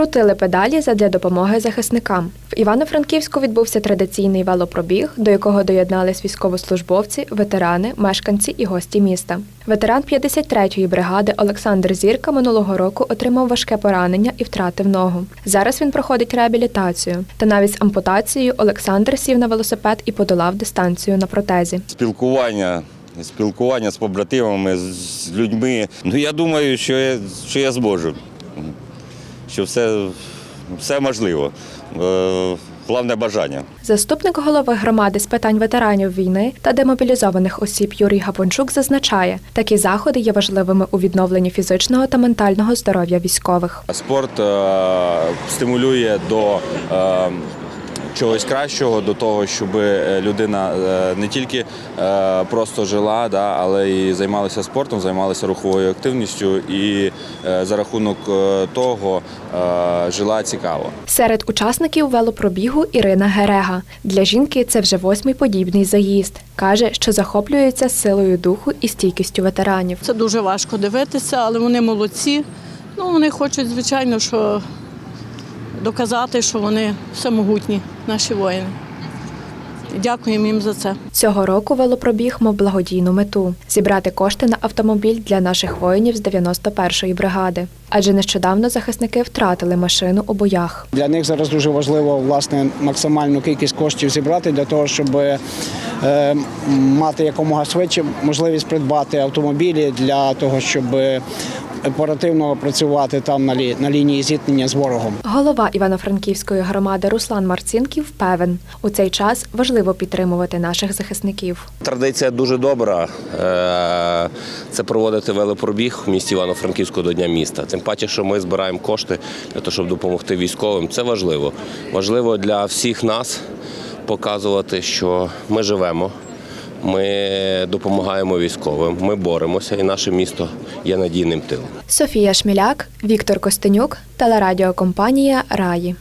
Крутили педалі задля допомоги захисникам. В Івано-Франківську відбувся традиційний велопробіг, до якого доєднались військовослужбовці, ветерани, мешканці і гості міста. Ветеран 53-ї бригади Олександр Зірка минулого року отримав важке поранення і втратив ногу. Зараз він проходить реабілітацію. Та навіть з ампутацією Олександр сів на велосипед і подолав дистанцію на протезі. спілкування. Спілкування з побратимами, з людьми. Ну я думаю, що я, що я зможу. Що все, все можливо. главне Головне бажання. Заступник голови громади з питань ветеранів війни та демобілізованих осіб Юрій Гапончук зазначає, такі заходи є важливими у відновленні фізичного та ментального здоров'я військових. Спорт е, стимулює до е, чогось кращого, до того, щоб людина е, не тільки е, просто жила, да, але і займалася спортом, займалася руховою активністю і е, за рахунок е, того е, жила цікаво. Серед учасників велопробігу Ірина Герега. Для жінки це вже восьмий подібний заїзд. Каже, що захоплюється силою духу і стійкістю ветеранів. Це дуже важко дивитися, але вони молодці. Ну, вони хочуть, звичайно, що доказати, що вони всемогутні, наші воїни. Дякуємо їм за це. Цього року велопробіг мав благодійну мету зібрати кошти на автомобіль для наших воїнів з 91-ї бригади. Адже нещодавно захисники втратили машину у боях. Для них зараз дуже важливо власне максимальну кількість коштів зібрати для того, щоб е, мати якомога швидше можливість придбати автомобілі для того, щоб оперативно працювати там на, лі- на лінії зіткнення з ворогом. Голова Івано-Франківської громади Руслан Марцінків певен, у цей час важливо підтримувати наших захисників. Традиція дуже добра. Е, Це проводити велопробіг в місті Івано-Франківську до Дня міста. Тим паче, що ми збираємо кошти для того, щоб допомогти військовим. Це важливо. Важливо для всіх нас показувати, що ми живемо. Ми допомагаємо військовим, ми боремося, і наше місто є надійним тилом. Софія Шміляк, Віктор Костенюк, телерадіокомпанія Раї.